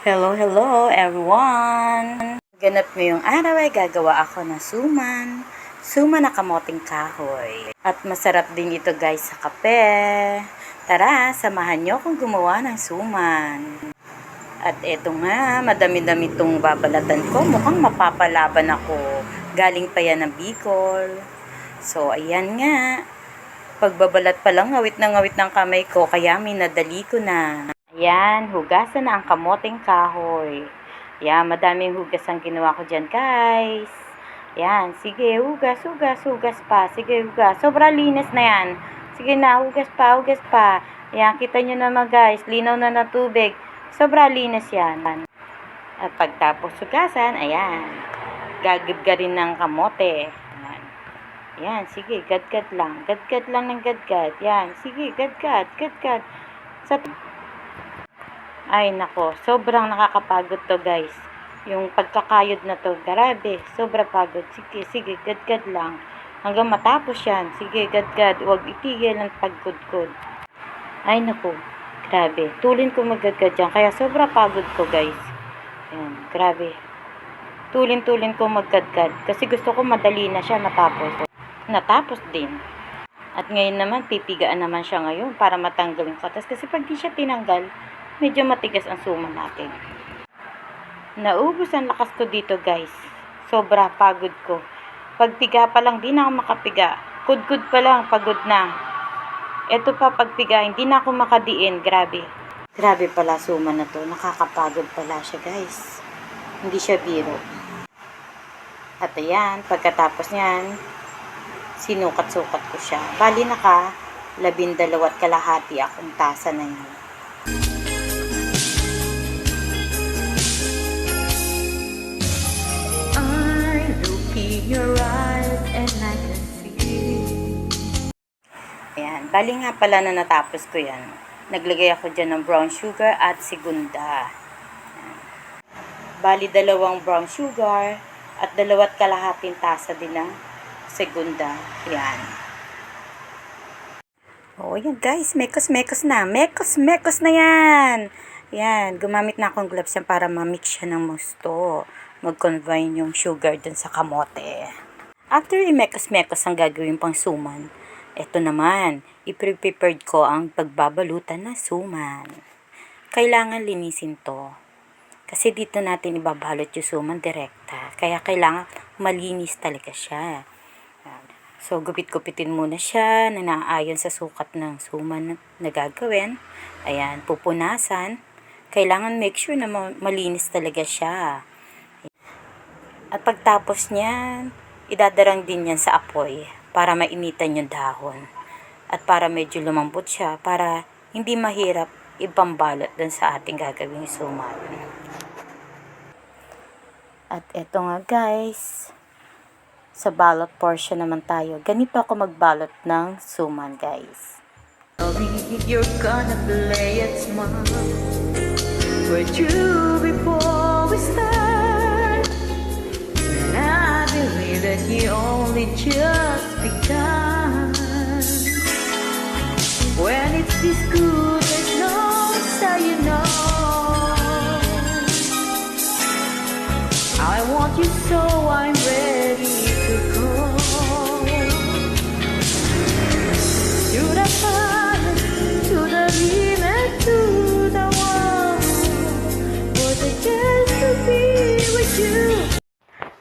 Hello, hello everyone! Ganap ngayong araw ay gagawa ako ng suman. Suman na kamoting kahoy. At masarap din ito guys sa kape. Tara, samahan nyo akong gumawa ng suman. At eto nga, madami-dami itong babalatan ko. Mukhang mapapalaban ako. Galing pa yan ng Bicol. So, ayan nga. Pagbabalat pa lang, ngawit na ngawit ng kamay ko, kaya minadali ko na. Ayan, hugasan na ang kamoting kahoy. Ayan, madaming hugas ang ginawa ko dyan, guys. Ayan, sige, hugas, hugas, hugas pa. Sige, hugas. Sobrang linis na yan. Sige na, hugas pa, hugas pa. Ayan, kita nyo naman, guys. Linaw na ng tubig. Sobrang linis yan. At pagtapos hugasan, ayan. Gagidgarin ng kamote. Yan, sige, gadgad lang. Gadgad lang ng gadgad. Yan, sige, gadgad, gadgad. Sa Ay, nako, sobrang nakakapagod to, guys. Yung pagkakayod na to, grabe, sobra pagod. Sige, sige, gadgad lang. Hanggang matapos yan. Sige, gadgad. Huwag itigil ang pagkudkod. Ay, nako, grabe. Tulin ko maggadgad yan. Kaya sobra pagod ko, guys. Yan, grabe. Tulin-tulin ko maggadgad. Kasi gusto ko madali na siya matapos natapos din. At ngayon naman, pipigaan naman siya ngayon para matanggal yung katas. Kasi pag di siya tinanggal, medyo matigas ang suma natin. Naubos ang lakas ko dito guys. Sobra pagod ko. Pagpiga pa lang, di na ako makapiga. Kudkud pa lang, pagod na. Ito pa pagpiga, hindi na ako makadiin. Grabe. Grabe pala suma na to. Nakakapagod pala siya guys. Hindi siya biro. At ayan, pagkatapos niyan, sinukat-sukat ko siya. Bali naka labindalawat kalahati akong tasa na yun. Bali nga pala na natapos ko yan. Naglagay ako dyan ng brown sugar at segunda. Ayan. Bali dalawang brown sugar at dalawat kalahating tasa din ng segunda. Ayan. Oh, yan guys, mekos-mekos na. Mekos-mekos na yan. Yan, gumamit na akong gloves yan para ma-mix siya ng musto. Mag-combine yung sugar dun sa kamote. After i-mekos-mekos ang gagawin pang suman, eto naman, i-prepared ko ang pagbabalutan na suman. Kailangan linisin to. Kasi dito natin ibabalot yung suman direkta. Kaya kailangan malinis talaga siya. So, gupit-gupitin muna siya na naayon sa sukat ng suman na gagawin. Ayan, pupunasan. Kailangan make sure na ma- malinis talaga siya. At pagtapos niyan, idadarang din yan sa apoy para mainitan yung dahon. At para medyo lumambot siya, para hindi mahirap ipambalot dun sa ating gagawing suman. At eto nga guys, sa balot portion naman tayo. Ganito ako magbalot ng suman guys. You're gonna play it smart We're true before we start you only just begun When it's this good, there's no saying no. I want you so I'm ready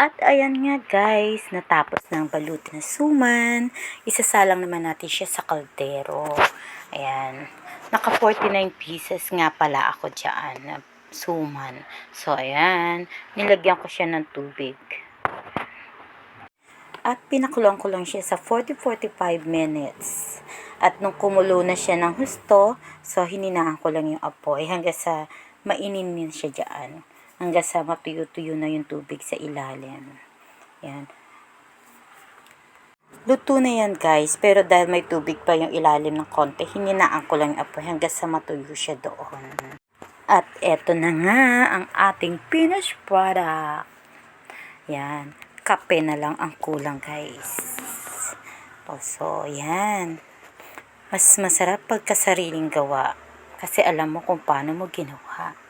At ayan nga guys, natapos ng balut na suman. Isasalang naman natin siya sa kaldero. Ayan. Naka 49 pieces nga pala ako dyan na suman. So ayan, nilagyan ko siya ng tubig. At pinakulong ko lang siya sa 40-45 minutes. At nung kumulo na siya ng husto, so hininaan ko lang yung apoy hanggang sa mainin siya dyan. Hanggang sa matuyo-tuyo na yung tubig sa ilalim. Yan. Luto na yan guys, pero dahil may tubig pa yung ilalim ng konti, hininaan ko lang yung apoy hanggang sa matuyo siya doon. At eto na nga ang ating finished product. Yan. Kape na lang ang kulang guys. O, so, yan. Mas masarap pagka sariling gawa. Kasi alam mo kung paano mo ginawa.